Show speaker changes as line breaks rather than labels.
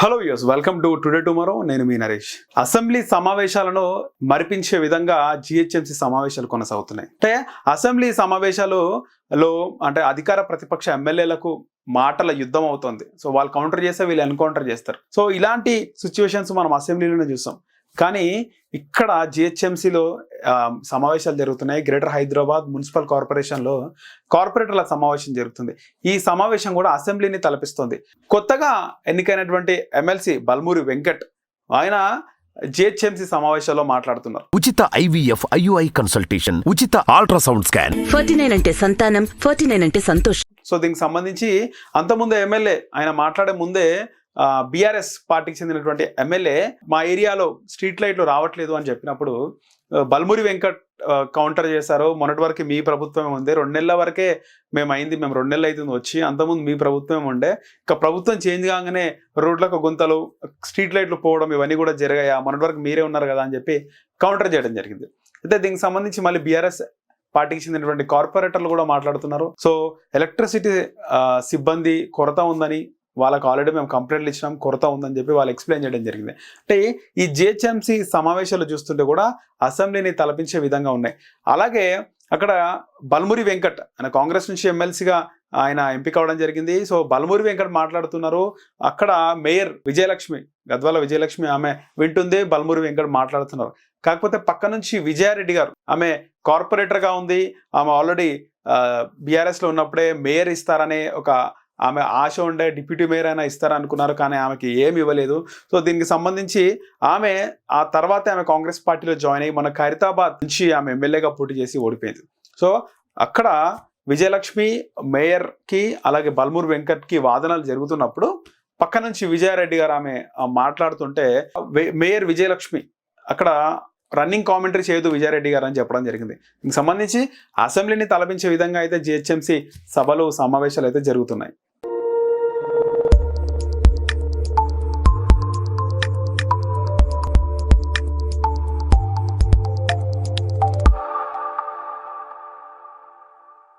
Hello use welcome to today tomorrow నేను మీ Naresh. Assembly సమావేశాలను మరిపించే విధంగా జిహెచ్ఎంసీ సమావేశాలు కొనసాగుతున్నాయి. అంటే అసెంబ్లీ సమావేశాలు లో అంటే అధికార ప్రతిపక్ష ఎమ్మెల్యేలకు మాటల యుద్ధం అవుతుంది. సో వాళ్ళు కౌంటర్ చేస్తే వీళ్ళు ఎన్కౌంటర్ చేస్తారు. సో ఇలాంటి సిచ్యువేషన్స్ మనం అసెంబ్లీలోనే చూసాం. కానీ ఇక్కడ జిహెచ్ఎంసీలో సమావేశాలు జరుగుతున్నాయి. గ్రేటర్ హైదరాబాద్ మున్సిపల్ కార్పొరేషన్లో కార్పొరేటర్ల సమావేశం జరుగుతుంది. ఈ సమావేశం కూడా అసెంబ్లీని తలపిస్తుంది. కొత్తగా ఎన్నికైనటువంటి ఎమ్మెల్సీ బల్మూరి వెంకట్ ఆయన జిహెచ్ఎంసీ సమావేశాల్లో మాట్లాడుతున్నారు.
ఉచిత ఐవీఎఫ్ ఐయుఐ కన్సల్టేషన్ ఉచిత అల్ట్రాసౌండ్ స్కాన్.
ఫార్టీ నైన్ అంటే సంతానం ఫార్టీ నైన్ అంటే సంతోషం.
సో దీనికి సంబంధించి అంతకుముందు ఎమ్మెల్యే ఆయన మాట్లాడే ముందే బీఆర్ఎస్ పార్టీకి చెందినటువంటి ఎమ్మెల్యే మా ఏరియాలో స్ట్రీట్ లైట్లు రావట్లేదు అని చెప్పినప్పుడు బల్మురి వెంకట్ కౌంటర్ చేశారు. మొన్నటి వరకు మీ ప్రభుత్వమే ఉంది. రెండు నెలల వరకే మేము అయింది. మేము రెండు నెలలు అవుతుంది వచ్చి అంతకుముందు మీ ప్రభుత్వమే ఉండే. ఇక ప్రభుత్వం చేంజ్ కాగానే రోడ్లకు గుంతలు స్ట్రీట్ లైట్లు పోవడం ఇవన్నీ కూడా జరిగాయా? మొన్నటి వరకు మీరే ఉన్నారు కదా అని చెప్పి కౌంటర్ చేయడం జరిగింది. అయితే దీనికి సంబంధించి మళ్ళీ బీఆర్ఎస్ పార్టీకి చెందినటువంటి కార్పొరేటర్లు కూడా మాట్లాడుతున్నారు. సో ఎలక్ట్రిసిటీ సిబ్బంది కొరత ఉందని వాళ్ళకి ఆల్రెడీ మేము కంప్లైంట్లు ఇచ్చినాం కొరత ఉందని చెప్పి వాళ్ళు ఎక్స్ప్లెయిన్ చేయడం జరిగింది. అంటే ఈ జిహెచ్ఎంసీ సమావేశాలు చూస్తుంటే కూడా అసెంబ్లీని తలపించే విధంగా ఉన్నాయి. అలాగే అక్కడ బల్మురి వెంకట్ ఆయన కాంగ్రెస్ నుంచి ఎమ్మెల్సీగా ఆయన ఎంపిక అవడం జరిగింది. సో బల్మురి వెంకట్ మాట్లాడుతున్నారు. అక్కడ మేయర్ విజయలక్ష్మి గద్వాల విజయలక్ష్మి ఆమె వింటుంది బల్మురి వెంకట్ మాట్లాడుతున్నారు. కాకపోతే పక్క నుంచి విజయారెడ్డి గారు ఆమె కార్పొరేటర్గా ఉంది. ఆమె ఆల్రెడీ బీఆర్ఎస్లో ఉన్నప్పుడే మేయర్ ఇస్తారనే ఒక ఆమె ఆశ ఉండే డిప్యూటీ మేయర్ అయినా ఇస్తారనుకున్నారు కానీ ఆమెకి ఏమి ఇవ్వలేదు. సో దీనికి సంబంధించి ఆమె ఆ తర్వాత ఆమె కాంగ్రెస్ పార్టీలో జాయిన్ అయ్యి మన ఖైరతాబాద్ నుంచి ఆమె ఎమ్మెల్యేగా పోటీ చేసి ఓడిపోయింది. సో అక్కడ విజయలక్ష్మి మేయర్కి అలాగే బల్మూర్ వెంకట్కి వాదనలు జరుగుతున్నప్పుడు పక్క నుంచి విజయారెడ్డి గారు ఆమె మాట్లాడుతుంటే మేయర్ విజయలక్ష్మి అక్కడ రన్నింగ్ కామెంటరీ చేయదు విజయారెడ్డి గారు అని చెప్పడం జరిగింది. దీనికి సంబంధించి అసెంబ్లీని తలపించే విధంగా అయితే జిహెచ్ఎంసీ సభలు సమావేశాలు అయితే జరుగుతున్నాయి.